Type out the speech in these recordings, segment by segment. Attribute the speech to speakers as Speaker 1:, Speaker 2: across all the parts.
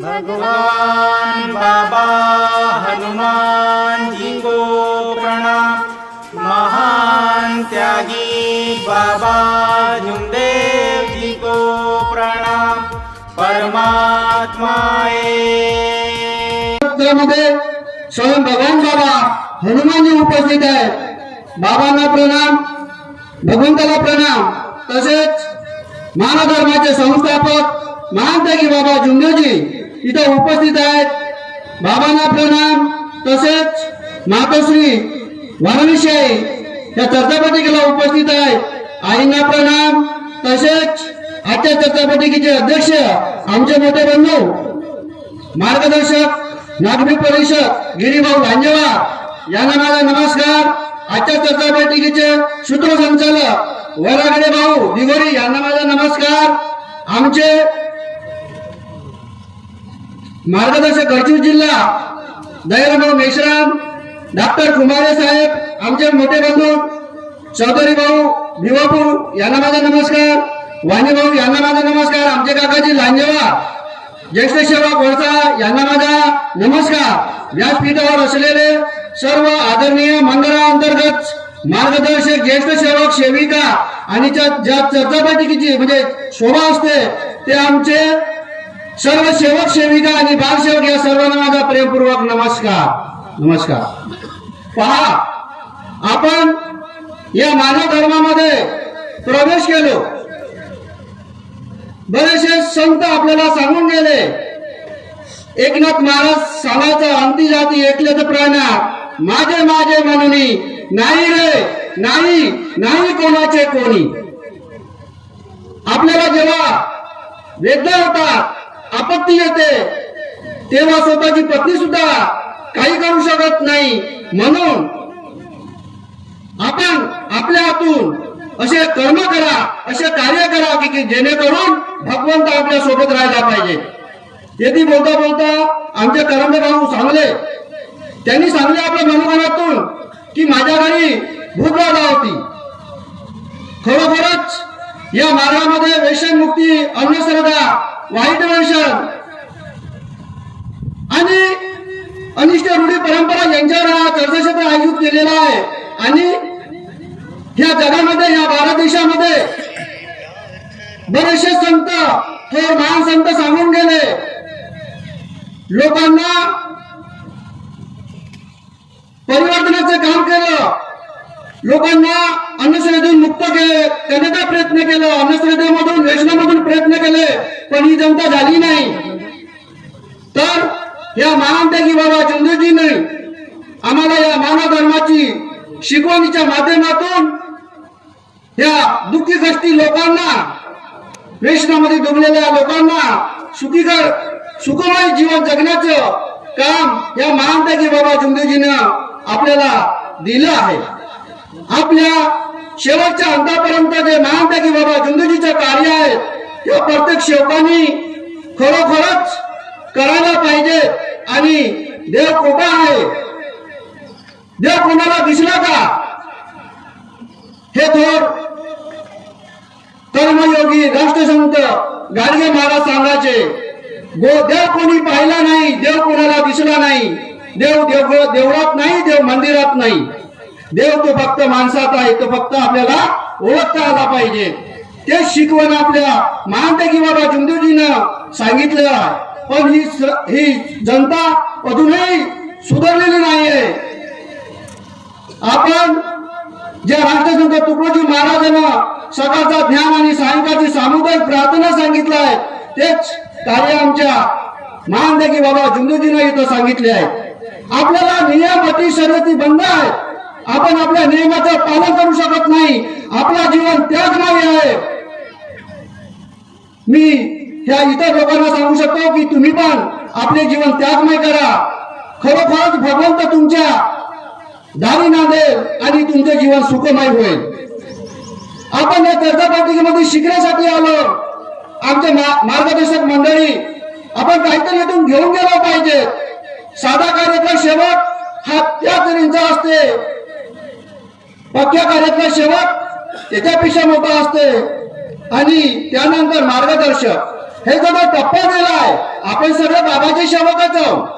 Speaker 1: भगवान बाबा हनुमान जी को प्रणाम। महान त्यागी बाबा झुमदेव जी को प्रणाम।
Speaker 2: परमात्मा स्वयं भगवान बाबा हनुमान जी उपस्थित आहे। बाबांना प्रणाम भगवंताला प्रणाम। तसेच मानव धर्माचे संस्थापक महानत्यागी बाबा जुंदेजी इथं उपस्थित आहेत बाबांना प्रणाम तसेच मातोश्री वारणीशाही या चर्चापटिकेला उपस्थित आहेत. आईंना प्रणाम तसेच आजच्या चर्चापटिकेचे अध्यक्ष आमचे मोठे बंधू मार्गदर्शक नागरिक परिषद गिरीभाऊ लांजेवार यांना माझा नमस्कार. आजच्या चर्चापटिकेचे सूत्रसंचालक वरागडे भाऊ दिगोरी यांना माझा नमस्कार. आमचे मार्गदर्शक गडचिर जिल्हा दयाराभाऊ मेश्राम डॉक्टर कुमारे साहेब आमचे मोठे बंधू चौधरी भाऊ भिवापूर यांना माझा नमस्कार. वाणी भाऊ यांना माझा नमस्कार. आमचे काकाजी लांजेवा ज्येष्ठ सेवा कोळसा यांना माझा नमस्कार. व्यासपीठावर असलेले सर्व आदरणीय मंडळाअंतर्गत मार्गदर्शक ज्येष्ठ सेवक सेविका आणि ज्या ज्या म्हणजे शोभा असते ते आमचे सर्व सेवक सेविका आणि बालसेवक या सर्वांना माझा प्रेमपूर्वक नमस्कार. नमस्कार. पहा आपण या मानव धर्मामध्ये प्रवेश केलो. बरेचसे संत आपल्याला सांगून गेले एकनाथ महाराज सांगायचं अंती जाती ऐकले तर प्राणा माझे माझे म्हणून नाही रे नाही नाही कोणाचे कोणी. आपल्याला जेव्हा वेदना होतात आपत्ती येते. तेव्हा स्वतःची पत्नी सुद्धा काही करू शकत नाही. म्हणून आपण आपल्या हातून असे कर्म करा असे कार्य करा की की जेणेकरून भगवंत आपल्यासोबत राहायला पाहिजे. येथे बोलता बोलता आमचे करंबे भाऊ सांगले त्यांनी सांगले आपल्या मनोगणातून की माझ्या घरी भूकबाधा होती. खरोखरच या मार्गामध्ये व्यसनमुक्ती अन्नश्रद्धा वाईट व्यसन आणि अनिष्ट रूढी परंपरा यांच्यावर हा चर्चाक्षेत्र आयोजित केलेला आहे. आणि ह्या जगामध्ये या भारत देशामध्ये बरेचसे संत थोर महान संत सांगून गेले. लोकांना परिवर्तनाचं काम केलं. लोकांना अन्नश्रद्धेतून मुक्त केले. करण्याचा प्रयत्न केला. अन्नश्रद्धेमधून व्यसनामधून प्रयत्न केले. पण ही जनता झाली नाही. तर या महानत्यागी बाबा चंद्रजीने आम्हाला या मानव धर्माची शिकवणीच्या माध्यमातून या दुःखी कष्टी लोकांना वेशनामध्ये डुबलेल्या लोकांना सुखीकर सुखमय जीवन जगण्याचं काम या महानत्यागी बाबा चंद्रजीनं आपल्याला दिलं आहे. आपल्या शेवटच्या अंतापर्यंत जे महानत्यागी बाबा चुंदेजीचं कार्य आहे ते प्रत्येक शेवकांनी खरोखरच करायला पाहिजे आणि देव कृपा आहे. देव कोणाला दिसला का? हे थोर कर्मयोगी राष्ट्रसंत गाडगे महाराज सांगायचे गो देव कोणी पाहिला नाही देव कोणाला दिसला नाही देव देव देवळात नाही देव मंदिरात नाही. देव तो फक्त माणसात आहे तो फक्त आपल्याला ओळखता आला पाहिजे. ते शिकवण आपल्या महानतेकी बाबा चुंदूजीनं सांगितलं आहे. पण ही ही जनता अजूनही सुधारलेली नाहीये आपण ज्या राष्ट्रसंत तुकडोजी महाराजांना सकाळचा ध्यान आणि सायंकाळची सामुदायिक प्रार्थना सांगितलं आहे तेच कार्य आमच्या महानदेखी बाबा चुंदूजीनं इथं सांगितले आहे. आपल्याला नियम अटी शर्यती बंद आहेत. आपण आपल्या नियमाचं पालन करू शकत नाही. आपला जीवन त्यागमय आहे. मी ह्या इतर लोकांना सांगू शकतो की तुम्ही पण आपले जीवन त्यागमय करा. खरोखरच भगवंत तुमच्या दारी नांदेल आणि तुमचे जीवन सुखमय होईल. आपण या चर्चा पाठीमध्ये शिकण्यासाठी आलो. आमचे मार्गदर्शक मंडळी आपण काहीतरी इथून घेऊन गेलो पाहिजे. साधा कार्यक्रम शेवट हा त्या तऱ्हेचा असते. पक्क्या कार्यातला शेवट त्याच्यापेक्षा मोठा असते. आणि त्यानंतर मार्गदर्शक. हे जो टप्पा दिलाय आपण सगळे बाबाचे सेवकच आहोत.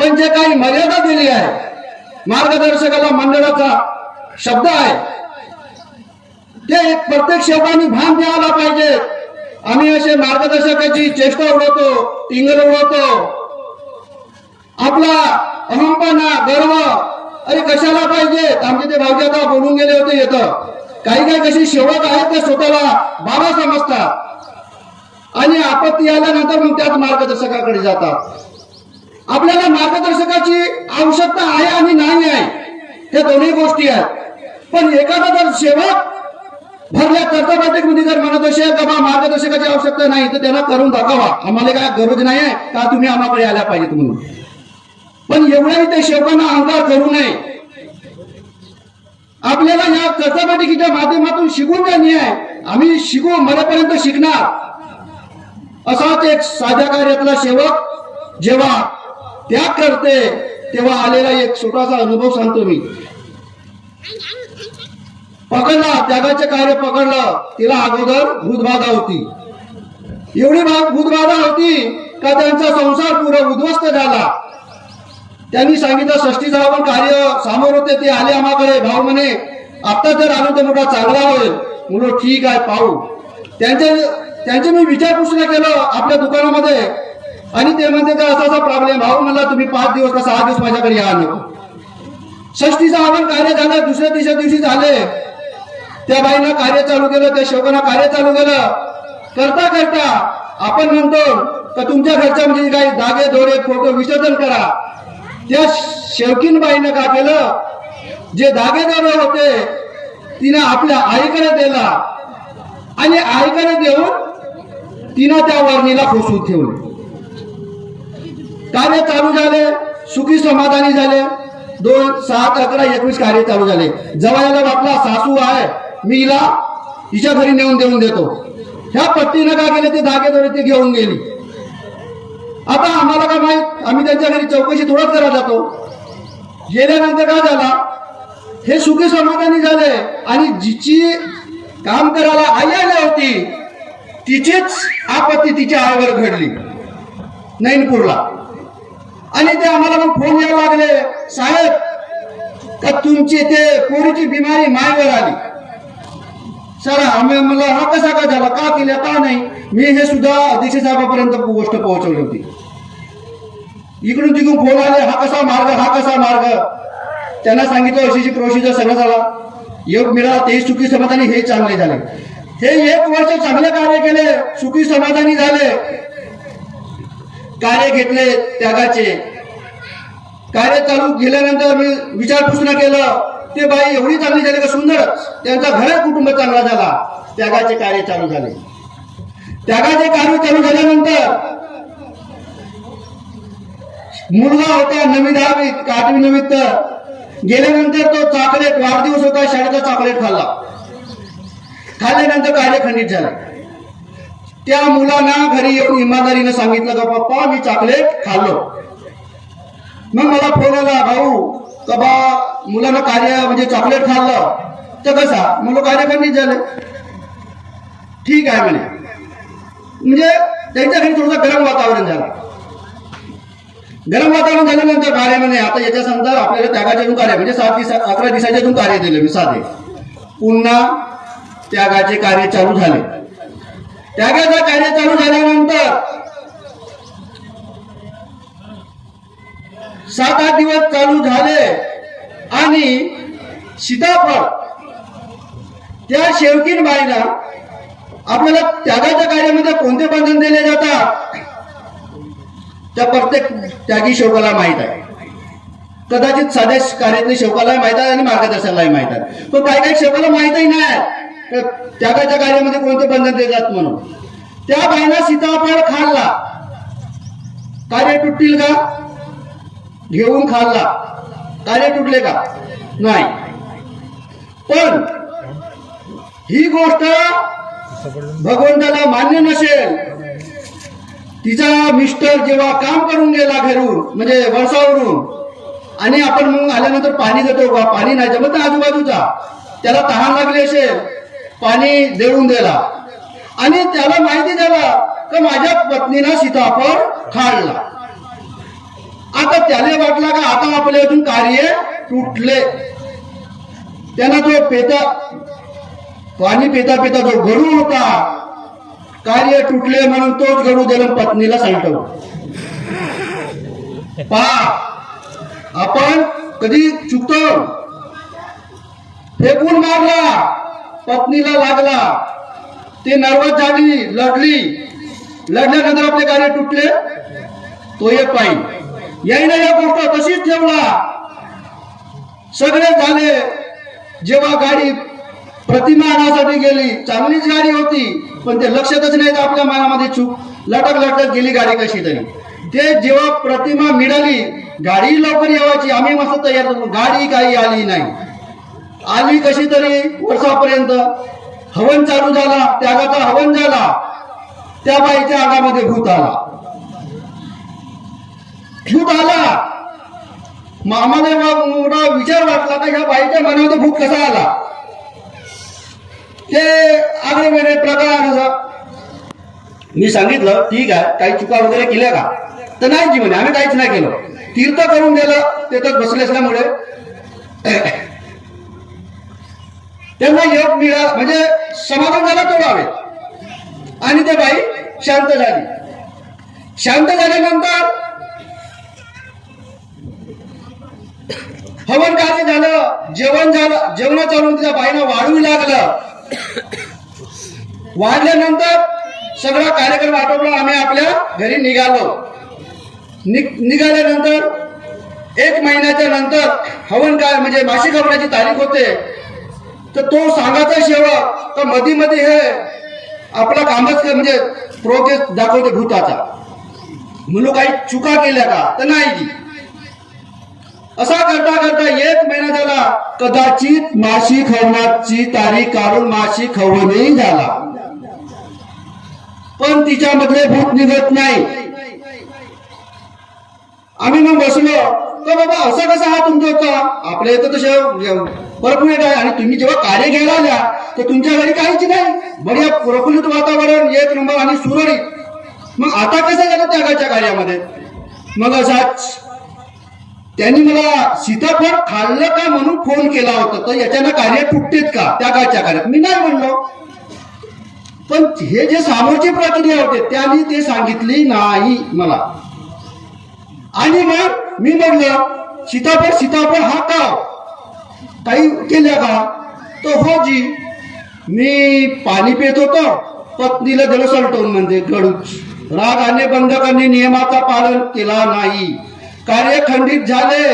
Speaker 2: पण जे काही मर्यादा दिली आहे मार्गदर्शकाला मंडळाचा शब्द आहे. ते प्रत्येक सेवकांनी भान द्यायला पाहिजे. आम्ही असे मार्गदर्शकाची चेष्टा उडवतो टिंगल उडवतो. आपला अहंपणा गर्व अरे कशाला पाहिजे? आमचे ते भाऊजी आता बोलून गेले होते येत काही काही कशी शेवक आहेत ते स्वतःला बाबा समजतात. आणि आपत्ती आल्यानंतर मग त्याच मार्गदर्शकाकडे जातात. आपल्याला मार्गदर्शकाची आवश्यकता आहे आणि नाही आहे हे दोन्ही गोष्टी आहेत. पण एखादा जर सेवक भरल्या चर्चा मध्ये जर म्हणत असेल का बा मार्गदर्शकाची आवश्यकता नाही. तर त्यांना करून दाखवा. आम्हाला काय गरज नाही आहे का तुम्ही आम्हाकडे आल्या पाहिजेत म्हणून? पण एवढ्याही ते शेवटांना अहंकार करू नये. आपल्याला या चर्चा माध्यमातून शिकून नाही आहे. आम्ही शिकू मरेपर्यंत शिकणार. असाच एक साध्या कार्यातला सेवक जेव्हा त्याग करते तेव्हा आलेला एक छोटासा अनुभव सांगतो मी. पकडला त्यागाचे कार्य पकडलं तिला अगोदर भूतबाधा होती. एवढी भूतबाधा होती का त्यांचा संसार पुरा उद्ध्वस्त झाला. त्यांनी सांगितलं षष्टीचं आपण कार्य समोर होते ते आले आम्हाकडे. भाऊ म्हणे आता जर आलो तर मोठा चांगला होईल. मुलं ठीक आहे पाहू. त्यांचे त्यांचे मी विचारपूस केलं आपल्या दुकानामध्ये. आणि ते म्हणते का असा असा प्रॉब्लेम भाऊ मला तुम्ही पाच दिवस का सहा दिवस माझ्याकडे या नको. षष्टीचं आवन कार्य झालं दुसऱ्या तिसऱ्या दिवशी झाले. त्या बाईनं कार्य चालू केलं त्या शेवकांना कार्य चालू केलं. करता करता आपण म्हणतो का तुमच्या घरच्या म्हणजे काही धागे दोरे फोटो विसर्जन करा. त्या शेवकीनबाईनं का केलं जे धागेदार होते तिनं आपल्या आईकडे दिला. आणि आईकडे देऊन तिनं त्या वर्णीला खोसून ठेवले. कार्य चालू झाले सुखी समाधानी झाले. दोन सात अकरा एकवीस कार्य चालू झाले. जवळला आपला सासू आहे मी हिला हिच्या घरी नेऊन देऊन देतो. ह्या पट्टीनं का केलं ते धागे ती घेऊन गेली. आता आम्हाला काय माहीत? आम्ही त्यांच्या घरी चौकशी थोडाच करायला जातो. गेल्यानंतर काय झाला? हे सुखी समाधानी झाले आणि जिची काम करायला आई आल्या होती तिचीच आपत्ती तिच्या आईवर घडली नैनपूरला. आणि ते आम्हाला मग फोन यायला लागले साहेब का तुमची ते कोरीची बिमारी मायवर आली? सर आम्ही मला हा कसा का झाला? का केल्या? का नाही? मी हे सुद्धा अध्यक्ष साहेबापर्यंत गोष्ट पोहोचवली होती. इकडून तिकडून फोन आले हा कसा मार्ग हा कसा मार्ग? त्यांना सांगितलं अशीची प्रोसिजर सगळं झाला. योग मिळाला ते सुखी समाधानी हे चांगले झाले. हे एक वर्ष चांगले कार्य केले सुखी समाधानी झाले. कार्य घेतले त्यागाचे. कार्य चालू गेल्यानंतर मी विचारपूसणा केलं ते बाई एवढी चांगली झाली का सुंदर त्यांचा घर कुटुंब चांगला झाला. त्यागाचे कार्य चालू झाले. त्यागाचे कार्य चालू झाल्यानंतर मुलगा होता नवी दहावीत आठवी नवीत गेल्यानंतर तो चॉकलेट वाढदिवस होता शाळेचा चॉकलेट खाल्ला. खाल्ल्यानंतर कार्य खंडित झालं. त्या मुलांना घरी येऊन इमानदारीनं सांगितलं का पप्पा मी चॉकलेट खाल्लो. मग मला फोन आला भाऊ का बा मुलांना कार्य म्हणजे चॉकलेट खाल्लं. तर कसा? मुलं कार्य खंडित झाले. ठीक आहे म्हणे. म्हणजे त्यांच्या घरी थोडंसं गरम वातावरण झालं. गरम वातावरण झाल्यानंतर कार्य म्हणे आता याच्या समजा आपल्याला त्यागाचे अजून कार्य म्हणजे सात दिवसा अकरा दिवसाचे अजून कार्य दिले मी साधे पुन्हा त्यागाचे कार्य चालू झाले. त्यागाचं कार्य चालू झाल्यानंतर सात आठ दिवस चालू झाले आणि सीताफळ त्या शेवकीन बाईला आपल्याला त्यागाच्या कार्यामध्ये कोणते बंधन दिले जातात? त्या प्रत्येक त्यागी शेवकाला माहीत आहे. कदाचित साध्या कार्यातले शेवकालाही माहीत आहे आणि मार्गदर्शनालाही माहीत आहे. पण काही काही शेवकाला माहीतही नाही त्यागाच्या कार्यामध्ये कोणते बंधन देतात म्हणून. त्या बाईनं सीताफळ खाल्ला. कार्य तुटतील का? घेऊन खाल्ला. कार्य तुटले का? नाही. पण ही गोष्ट भगवंताला मान्य नसेल. तिचा मिस्टर जेव्हा काम करून गेला घरून म्हणजे वर्षावरून आणि आपण मग आल्यानंतर पाणी देतो बा पाणी नाही जमत आजूबाजूचा. त्याला तहान लागली असेल पाणी देऊन दिला आणि त्याला माहिती झाला का माझ्या पत्नीनं सीताफळ खाडला आता त्याने वाटला का आता आपले अजून कार्य तुटले. त्यांना जो पेता पाणी पेता पेता जो गरू होता कार्य तुटले म्हणून तोच घडू दिला पत्नीला सांगतो. पहा आपण कधी चुकतो? फेकून मारला पत्नीला लागला. ती नर्वस झाली लढली. लढल्यानंतर आपले कार्य तुटले? तो एक पायी. याईने या गोष्ट तशीच ठेवला. सगळे झाले. जेव्हा गाडी प्रतिमा आणासाठी गेली. चांगलीच गाडी होती पण ते लक्षातच नाही तर आपल्या मनामध्ये चूक. लटक लटक गेली गाडी कशी तरी. ते जेव्हा प्रतिमा मिळाली गाडी लवकर यावायची आम्ही मस्त तयार होतो. गाडी काही आली नाही. आली कशी तरी वर्षापर्यंत. हवन चालू झाला त्यागाचा हवन झाला. त्या बाईच्या अंगामध्ये भूत आला. भूत आला. मग आम्हाला मोठा विचार वाटला का ह्या बाईच्या मनामध्ये भूत कसा आला? ते आगळे प्रकार मी सांगितलं ठीक आहे काही चुका वगैरे केल्या का? तर नाही जी म्हणे आम्ही काहीच नाही केलं. तीर्थ करून गेलं तिथं बसले असल्यामुळे. त्यांना योग मिळा म्हणजे समाधान झाला तोडावे आणि ते बाई शांत झाली. शांत झाल्यानंतर हवन कार्य झालं जेवण झालं जेवण चालून तिच्या बाईनं वाढू लागलं. वाढल्यानंतर सगळा कार्यक्रम आटोपला आम्ही आपल्या घरी निघालो. नि- निघाल्यानंतर एक महिन्याच्या नंतर हवन काय म्हणजे मासिक हवनाची तारीख होते. तर तो सांगायचा शेवट तर मध्ये मध्ये हे आपला कामच म्हणजे प्रोग्रेस दाखवते भूताचा. म्हणून काही चुका केल्या का? तर नाही. जी असा करता करता एक महिना झाला. कदाचित माशी खवण्याची तारीख काढून माशी खवणही झाला. पण तिच्यामधले भूत निघत नाही. आम्ही मग बसलो. तर बाबा असं कसं हा तुमचं होता आपल्या इथं तसे प्रफुल्लित आहे आणि तुम्ही जेव्हा कार्य घ्यायला आल्या तर तुमच्या घरी काहीच नाही. बढिया प्रफुल्लित वातावरण एक नंबर आणि सुरळीत. मग आता कसं झालं त्यागाच्या कार्यामध्ये? मग असाच त्यांनी मला सीताफळ खाल्लं का म्हणून फोन केला होता. तर याच्यानं कार्य तुटतेत का? त्या त्यागाच्या कार्यात मी नाही म्हणलो. पण हे जे सामोरचे प्रक्रिया होते त्यांनी ते सांगितली नाही मला. आणि मग मी म्हणलं सीताफळ सीताफळ हा का? काही केल्या का? तो हो जी मी पाणी पित होतो. पत्नीला दिलं सलटवून म्हणजे गडूच रागाने बंधकांनी नियमाचा पालन केला नाही. कार्य खंडित झाले.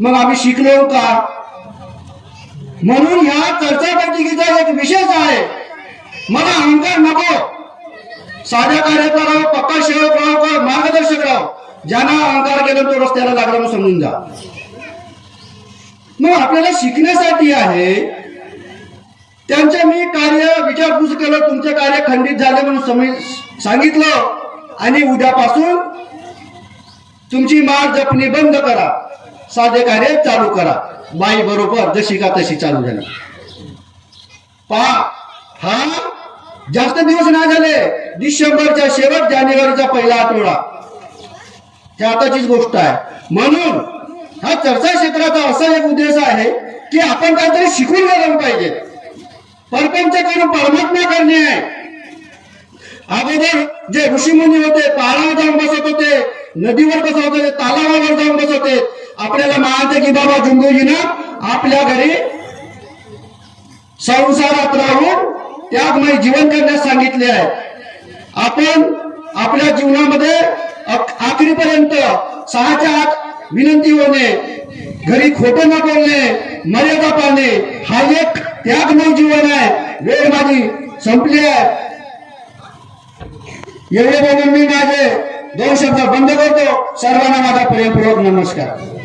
Speaker 2: मग आम्ही शिकलो का? म्हणून ह्या चर्चा एक विशेष आहे. मला अहंकार नको. साध्या कार्याचा राव पक्का सेवक राव का? मार्गदर्शक राव ज्यांना अहंकार केला तो रस्त्याला लागला मग समजून जा. मग आपल्याला शिकण्यासाठी आहे. त्यांचे मी कार्य विचारपूस केलं तुमचे कार्य खंडित झाले म्हणून सांगितलं. आणि उद्यापासून तुमची माळ जपणी बंद करा. साधे कार्य चालू करा. बाई बरोबर जशी का तशी चालू झाली. पहा हा जास्त दिवस नाही झाले. डिसेंबरच्या शेवट जानेवारीचा पहिला आठवडा. ही आताचीच गोष्ट आहे. म्हणून हा चर्चा क्षेत्राचा असा एक उद्देश आहे की आपण काहीतरी शिकून घालवलं पाहिजे. परपंच करून परमात्मा करणे आहे. अगोदर जे ऋषीमुनी होते पहाडावर जाऊन बसत होते नदीवर बसत होते तालावावर जाऊन बसत होते. आपल्याला मानते की बाबा जुंगोजीनं आपल्या घरी संसारात राहून त्यागमय जीवन करण्यास सांगितले आहे. आपण आपल्या जीवनामध्ये आखरीपर्यंत सहाच्या आत विनंती होणे घरी खोटं न बोलणे मर्यादा पाळणे हा एक त्यागमय जीवन आहे. वेळ माझी संपली आहे. एवढे बोलून मी माझे दोन शब्द बंद करतो. सर्वांना माझा प्रेमपूर्वक नमस्कार.